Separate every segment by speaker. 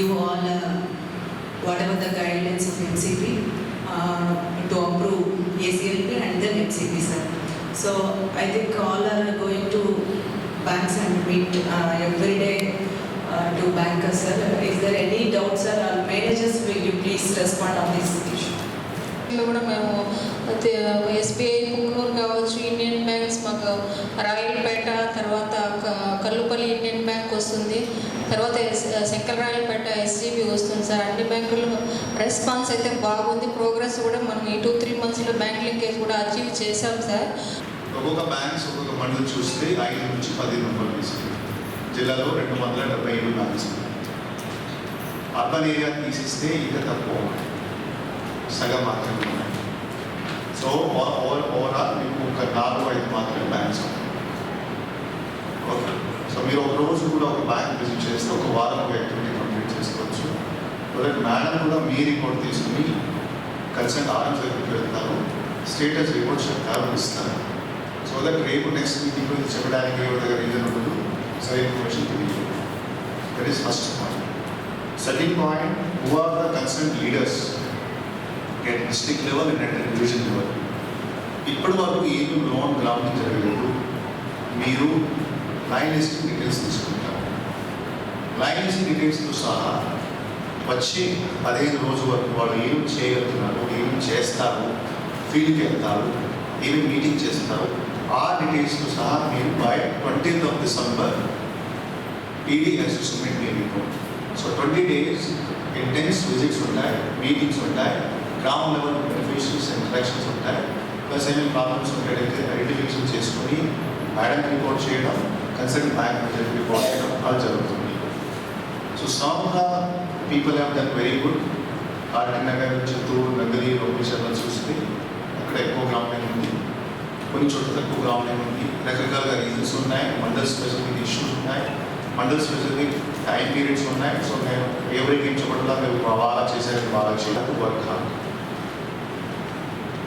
Speaker 1: give all uh, whatever the guidelines of MCP uh, to approve ACLP and then MCP, sir. So I think all are going to banks and meet uh, every day uh, to bankers, sir. Is there any doubt, sir? Our managers, will you please respond on this issue?
Speaker 2: కూడా మేము SBI Punganur కావచ్చు Indian banks మాకు రాయలపేట తర్వాత Kallupalli Indian bank వస్తుంది తర్వాత ఎస్- Sankararayalapeta SCB వస్తుంది sir. అన్ని బ్యాంకులు రెస్పాన్స్ అయితే బాగుంది. ప్రోగ్రెస్ కూడా మనం ఈ టూ త్రీ మంత్స్లో బ్యాంక్ లింకేజ్ కూడా అచీవ్ చేశాం సార్.
Speaker 3: ఒక్కొక్క బ్యాంక్స్ ఒక్కొక్క మండలి చూస్తే ఐదు నుంచి పది నంబర్లు తీసుకుంది జిల్లాలో రెండు వందల డెబ్బై ఏడు బ్యాంక్స్. అర్బన్ ఏరియా తీసిస్తే ఇంకా తక్కువ సగం మాత్రమే ఉన్నాయి. సో ఓవర్ ఓవరాల్ మీకు ఒక నాలుగు ఐదు మాత్రమే బ్యాంక్స్ ఉన్నాయి. మీరు ఒక రోజు కూడా ఒక బ్యాంక్ విజిట్ చేస్తే ఒక వారం ఒక యాక్టివిటీ కంప్లీట్ చేసుకోవచ్చు. అలాగే మేడం కూడా మీ రిపోర్ట్ తీసుకుని కన్సల్ట్ ఆర్ఎంస్ దగ్గరికి వెళ్తారు. స్టేటస్ రిపోర్ట్ చెప్తారు ఇస్తారు. సో దట్ రేపు నెక్స్ట్ మీటింగ్లో ఇది చెప్పడానికి ఎవరి దగ్గర రీజన్ ఉండదు. సరైన ఇన్ఫర్మేషన్ తెలియదు. That is first point second point who are the concern leaders at district level and at division level ఇప్పటి వరకు ఏమి లోన్ గ్రౌండింగ్ జరగలేదు. లైన్ లిస్టింగ్ డీటెయిల్స్ తీసుకుంటాము లైన్ లిస్టింగ్ డీటెయిల్స్తో సహా వచ్చి పదిహేను రోజు వరకు వాళ్ళు ఏం చేయగలుగుతున్నారు ఏం చేస్తారు ఫీల్డ్కి వెళ్తారు ఏమి మీటింగ్ చేస్తారు ఆ డీటెయిల్స్తో సహా మీరు by twentieth of December PD assessment మీకు report so twenty days intense visits ఉంటాయి మీటింగ్స్ ఉంటాయి గ్రౌండ్ లెవెల్ బెనిఫిషరీస్ ఇంట్రాక్షన్స్ ఉంటాయి. ప్లస్ ఏమైనా ప్రాబ్లమ్స్ ఉంటాయంటే ఐడెంటిఫికేషన్ చేసుకొని మేడం రిపోర్ట్ చేయడం కన్సల్ట్ బ్యాంక్ మేనేజర్ రిపోర్ట్ చేయడం అది జరుగుతుంది so some the people have done very good RT Nagar Chittoor Nagari లోకేశ్వర్లో చూస్తే అక్కడ ఎక్కువ గ్రౌండింగ్ ఉంది. కొన్ని చోట్ల తక్కువ గ్రౌండింగ్ ఉంది. రకరకాల రీజన్స్ ఉన్నాయి. మండల్ స్పెసిఫిక్ ఇష్యూస్ ఉన్నాయి. మండల్ స్పెసిఫిక్ టైం పీరియడ్స్ ఉన్నాయి. సో నేను ఎవరికి ఏం మేము బాగా చేసేది బాగా చేయడానికి వర్క్ హార్డ్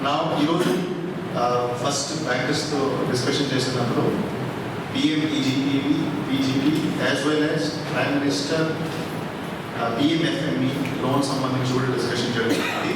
Speaker 3: నా ఈరోజు ఫస్ట్ బ్యాంకర్స్తో డిస్కషన్ చేసినప్పుడు PM EGPV PGP as well as prime minister PMFME loan సంబంధించి కూడా డిస్కషన్ జరుగుతుంది